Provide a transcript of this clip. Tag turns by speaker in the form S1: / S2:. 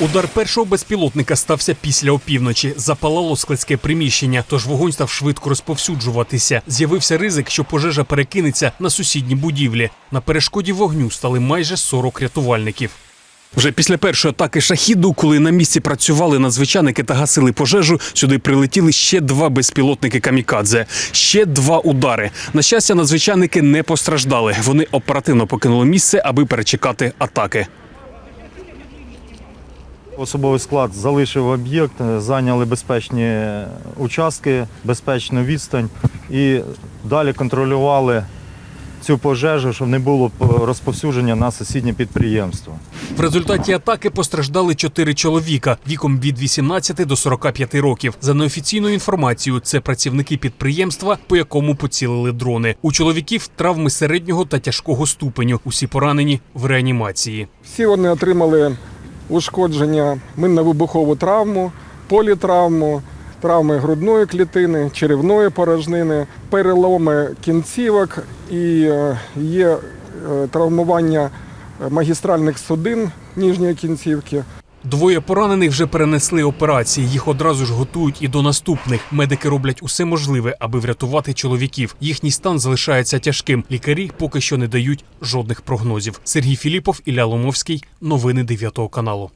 S1: Удар першого безпілотника стався після опівночі. Запалало складське приміщення, тож вогонь став швидко розповсюджуватися. З'явився ризик, що пожежа перекинеться на сусідні будівлі. На перешкоді вогню стали майже 40 рятувальників. Вже після першої атаки шахіду, коли на місці працювали надзвичайники та гасили пожежу, сюди прилетіли ще два безпілотники камікадзе, ще два удари. На щастя, надзвичайники не постраждали. Вони оперативно покинули місце, аби перечекати атаки.
S2: Особовий склад залишив об'єкт, е, зайняли безпечні участки, безпечну відстань і далі контролювали цю пожежу, щоб не було е, розповсюдження на сусіднє підприємство.
S1: В результаті атаки постраждали чотири чоловіка віком від 18 до 45 років. За неофіційною інформацією, це працівники підприємства, по якому поцілили дрони. У чоловіків травми середнього та тяжкого ступеню. Усі поранені в реанімації.
S3: Всі вони отримали ушкодження минно-вибухову травму, політравму, травми грудної клітини, черевної порожнини, переломи кінцівок і е, є е, травмування магістральних судин ніжньої кінцівки.
S1: Двоє поранених вже перенесли операції. Їх одразу ж готують і до наступних. Медики роблять усе можливе, аби врятувати чоловіків. Їхній стан залишається тяжким. Лікарі поки що не дають жодних прогнозів. Сергій Філіпов, Ілля Ломовський. Новини 9 каналу.